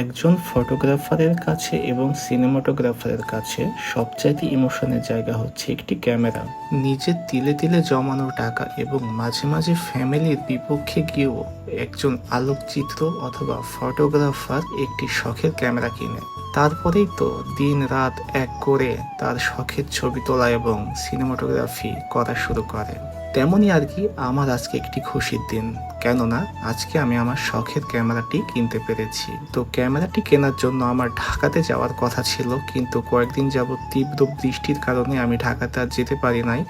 একজন ফটোগ্রাফারের কাছে এবং সিনেমাটোগ্রাফারের কাছে সবচাইতে ইমোশনের জায়গা হচ্ছে একটি ক্যামেরা। নিজের তিলে তিলে জমানো টাকা এবং মাঝে মাঝে ফ্যামিলির বিপক্ষে গিয়েও একজন আলোকচিত্র অথবা ফটোগ্রাফার একটি শখের ক্যামেরা কিনে। তারপরেই তো দিন রাত এক করে তার শখের ছবি তোলা এবং সিনেমাটোগ্রাফি করা শুরু করে। তেমনই আর কি, আমার আজকে একটি খুশির দিন। কেননা আজকে আমি আমার শখের ক্যামেরাটি কিনতে পেরেছি। তো ক্যামেরাটি কেনার জন্য আমার ঢাকাতে যাওয়ার কথা ছিল, কিন্তু কয়েকদিন যাবৎ তীব্র বৃষ্টির কারণে আমি ঢাকাতে আর যেতে পারি নাই,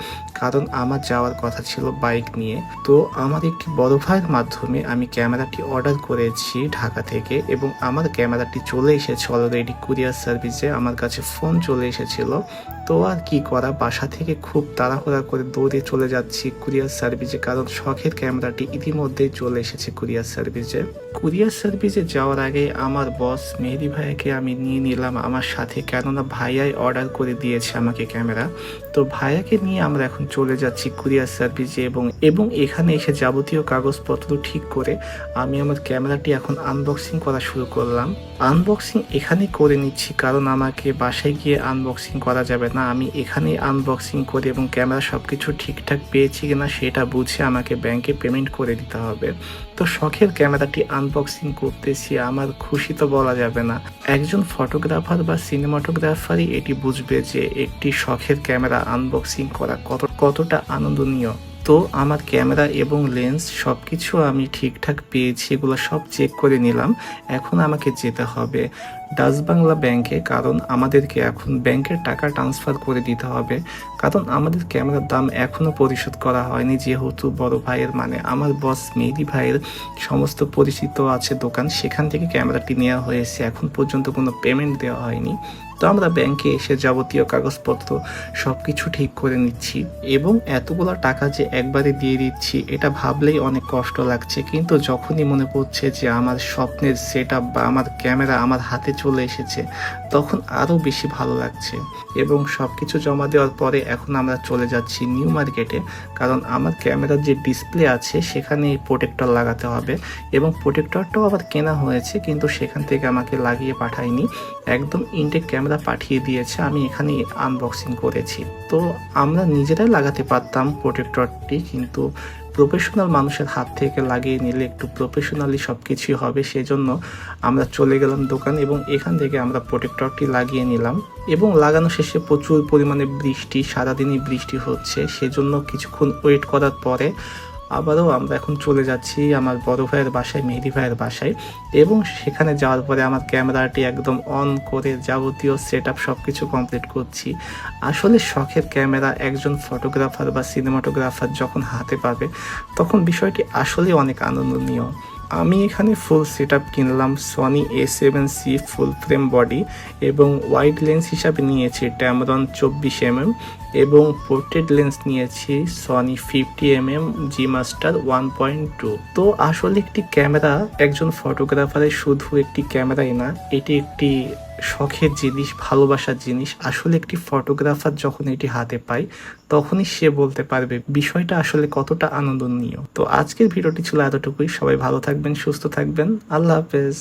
কারণ আমার যাওয়ার কথা ছিল বাইক নিয়ে। তো আমার একটি বড় ভাইয়ের মাধ্যমে আমি ক্যামেরাটি অর্ডার করেছি ঢাকা থেকে এবং আমার ক্যামেরাটি চলে এসেছে অলরেডি কুরিয়ার সার্ভিসে আমার কাছে ফোন চলে এসেছিল। তো আর কি করা, বাসা থেকে খুব তাড়াহুড়া করে দৌড়ে চলে যাচ্ছি কুরিয়ার সার্ভিসে কারণ শখের ক্যামেরাটি ইতিমধ্যেই চলে এসেছে কুরিয়ার সার্ভিসে। কুরিয়ার সার্ভিসে যাওয়ার আগে আমার বস মেহেদি ভাইয়াকে আমি নিয়ে নিলাম। আমার সাথে কেননা ভাইয়াই অর্ডার করে দিয়েছে আমাকে ক্যামেরা। তো ভাইয়াকে নিয়ে আমরা এখন চলে যাচ্ছি কুরিয়ার সার্ভিসে এবং এবং এখানে এসে যাবতীয় কাগজপত্র ঠিক করে আমি আমার ক্যামেরাটি এখন আনবক্সিং করা শুরু করলাম। আনবক্সিং এখানেই করে নিচ্ছি কারণ আমাকে বাসায় গিয়ে আনবক্সিং করা যাবে না। আমি এখানেই আনবক্সিং করে এবং ক্যামেরা সব কিছু ঠিকঠাক পেয়েছি কিনা সেটা বুঝে আমাকে ব্যাংকে পেমেন্ট করে দিতে হবে। তো শখের ক্যামেরাটি আনবক্সিং করতেছি, আমার খুশি তো বলা যাবে না। একজন ফটোগ্রাফার বা সিনেমাটোগ্রাফারই এটি বুঝবে যে একটি শখের ক্যামেরা আনবক্সিং করা কত, কতটা আনন্দনীয়। তো আমার ক্যামেরা এবং লেন্স সব কিছু আমি ঠিকঠাক পেয়েছি, এগুলো সব চেক করে নিলাম। এখন আমাকে যেতে হবে ডাচ বাংলা ব্যাংকে কারণ আমাদেরকে এখন ব্যাংকের টাকা ট্রান্সফার করে দিতে হবে। কারণ আমাদের ক্যামেরার দাম এখনও পরিশোধ করা হয়নি, যেহেতু বড় ভাইয়ের মানে আমার বস মেহেদি ভাইয়ের সমস্ত পরিচিত আছে দোকান, সেখান থেকে ক্যামেরাটি নেওয়া হয়েছে। এখন পর্যন্ত কোনো পেমেন্ট দেওয়া হয়নি। তো আমরা ব্যাংকে এসে যাবতীয় কাগজপত্র সব কিছু ঠিক করে নিচ্ছি এবং এতগুলো টাকা যে একবারে দিয়ে দিচ্ছি। এটা ভাবলেই অনেক কষ্ট লাগছে। কিন্তু যখনই মনে পড়ছে যে আমার স্বপ্নের সেট বা আমার ক্যামেরা আমার হাতে চলে এসেছে তখন আরও বেশি ভালো লাগছে। এবং সব কিছু জমা দেওয়ার পরে এখন আমরা চলে যাচ্ছি নিউ মার্কেটে, কারণ আমার ক্যামেরার যে ডিসপ্লে আছে সেখানে প্রোটেক্টর লাগাতে হবে এবং প্রোটেক্টরটাও আবার কেনা হয়েছে, কিন্তু সেখান থেকে আমাকে লাগিয়ে পাঠায়নি। একদম ইনটেক ক্যামেরা পাঠিয়ে দিয়েছে, আমি এখানে আনবক্সিং করেছি। তো আমরা নিজেরাই লাগাতে পারতাম প্রোটেক্টরটি, কিন্তু প্রফেশনাল মানুষের হাত থেকে লাগিয়ে নিলে একটু প্রফেশনালি সব কিছুই হবে, সেজন্য আমরা চলে গেলাম দোকান এবং এখান থেকে আমরা প্রোটেক্টরটি লাগিয়ে নিলাম। এবং লাগানো শেষে প্রচুর পরিমাণে বৃষ্টি, সারাদিনই বৃষ্টি হচ্ছে, সেজন্য কিছুক্ষণ ওয়েট করার পরে আবারও আমরা এখন চলে যাচ্ছি আমার বড় ভাইয়ের বাসায়, মেহেদি ভাইয়ের বাসায়। এবং সেখানে যাওয়ার পরে আমার ক্যামেরাটি একদম অন করে যাবতীয় সেট আপ সব কিছু কমপ্লিট করছি। আসলে শখের ক্যামেরা, একজন ফটোগ্রাফার বা সিনেমাটোগ্রাফার যখন হাতে পাবে, তখন বিষয়টি আসলে অনেক আনন্দনীয়। আমি এখানে ফুল সেট আপ কিনলাম Sony A seven C full frame body এবং ওয়াইড লেন্স হিসাবে নিয়েছি ট্যামরন চব্বিশ এমএম এবং পোর্ট্রেট লেন্স নিয়েছি Sony fifty M M G master one point two তো আসলে একটি ক্যামেরা, একজন ফটোগ্রাফারের শুধু একটি ক্যামেরাই না, এটি একটি শখের জিনিস, ভালোবাসার জিনিস। আসলে একটি ফটোগ্রাফার যখন এটি হাতে পায়, তখনই সে বলতে পারবে বিষয়টা আসলে কতটা আনন্দনীয়। তো আজকের ভিডিওটি ছিল এতটুকুই। সবাই ভালো থাকবেন, সুস্থ থাকবেন। আল্লাহ হাফেজ।